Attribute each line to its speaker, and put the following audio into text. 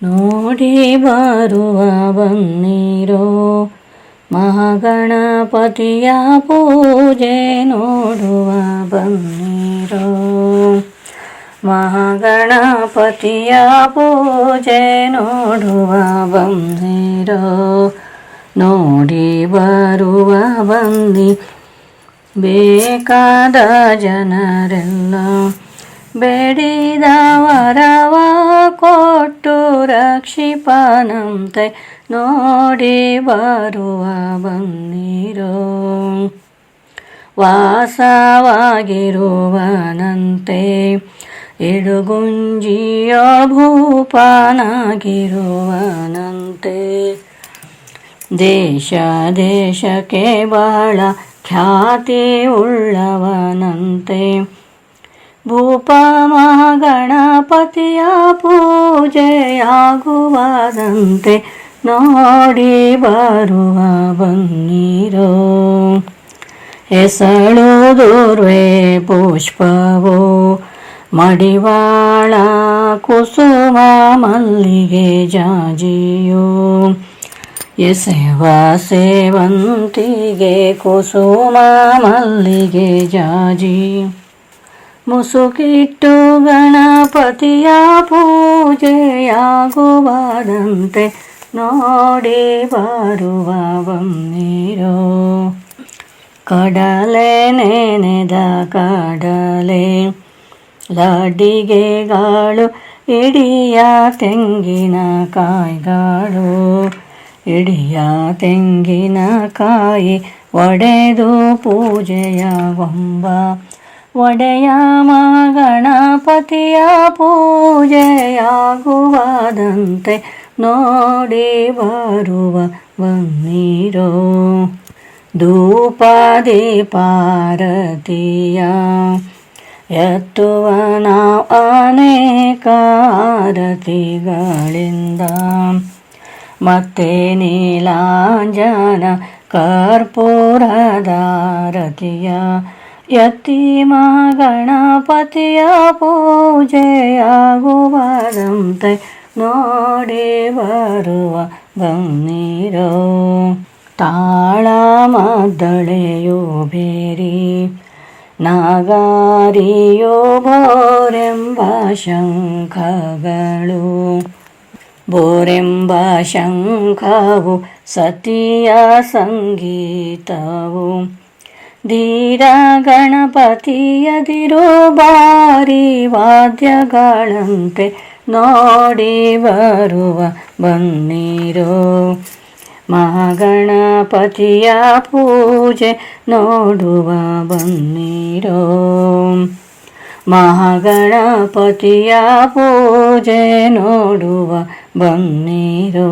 Speaker 1: ನೋಡಿ ಬರುವ ಬನ್ನಿರೋ ಮಹಾಗಣಪತಿಯ ಪೂಜೆ ನೋಡುವ ಬನ್ನಿರೋ ಮಹಾಗಣಪತಿಯ ಪೂಜೆ ನೋಡುವ ಬನ್ನಿರೋ ನೋಡಿ ಬರುವ ಬನ್ನಿ ಬೇಕಾದ ಜನರೆಲ್ಲ ಬೇಡಿದ ವರವ ಕೊಟ್ಟು ರಕ್ಷಿಪನಂತೆ ನೋಡಿ ಬರುವ ಬನ್ನಿರೋ ವಾಸವಾಗಿರುವನಂತೆ ಇಡುಗುಂಜಿಯ ಭೂಪಾನಾಗಿರುವನಂತೆ. ದೇಶ ದೇಶಕ್ಕೆ ಬಹಳ ಖ್ಯಾತಿ ಉಳ್ಳವನಂತೆ ಭೂಪ ಮಹಾಗಣಪತಿಯ ಪೂಜೆಯಾಗುವದಂತೆ ನೋಡಿ ಬರುವ ಬಂಗಿರೋ ಹೆಸಳು ದೂರ್ವೆ ಪುಷ್ಪವು, ಮಡಿವಾಳ ಕುಸುಮ ಮಲ್ಲಿಗೆ ಜಾಜಿಯು. ಎಸೆವ ಸೇವಂತಿಗೆ ಕುಸುಮ ಮಲ್ಲಿಗೆ ಜಾಜಿ. ಮುಸುಕಿಟ್ಟು ಗಣಪತಿಯ ಪೂಜೆಯಾಗುವದಂತೆ ನೋಡಿ ಬರುವ ಬನ್ನಿರೋ. ಕಡಲೆ ನೆನೆದ ಕಡಲೆ ಲಡ್ಡಿಗೆಗಳು ಇಡಿಯ ತೆಂಗಿನ ಕಾಯಿಗಳು, ಇಡಿಯ ತೆಂಗಿನ ಕಾಯಿ ಒಡೆದು ಪೂಜೆಯ ಗೊಂಬ ಒಡೆಯ ಗಣಪತಿಯ ಪೂಜೆಯಾಗುವದಂತೆ ನೋಡಿ ಬರುವ ಬನ್ನಿರೋ ಧೂಪ ದೀಪಾರತಿಯ ಎತ್ತುವ ನಾವು ಅನೇಕ ಆರತಿಗಳಿಂದ ಮತ್ತೆ ನೀಲಾಂಜನ ಕರ್ಪೂರದಾರತಿಯ ಯತಿ ಗಣಪತಿಯ ಪೂಜೆಯಾಗುವದಂತೆ ನೋಡಿ ಬರುವ ಬನ್ನಿರೋ ತಾಳ ಮದ್ದಳೆಯು ಬೇರಿ ನಾಗಾರಿಯೋ ಬೋರೆಂಬ ಶಂಖಗಳು ಬೋರೆಂಬ ಶಂಖವು ಸತಿಯ ಸಂಗೀತವು ಧೀರ ಗಣಪತಿಯದಿರು ಬಾರಿ ವಾದ್ಯಗಳಂತೆ ನೋಡಿ ಬರುವ ಬನ್ನಿರೋ ಮಹಾಗಣಪತಿಯ ಪೂಜೆ ನೋಡುವ ಬನ್ನಿರೋ ಮಹಾಗಣಪತಿಯ ಪೂಜೆ ನೋಡುವ ಬನ್ನಿರೋ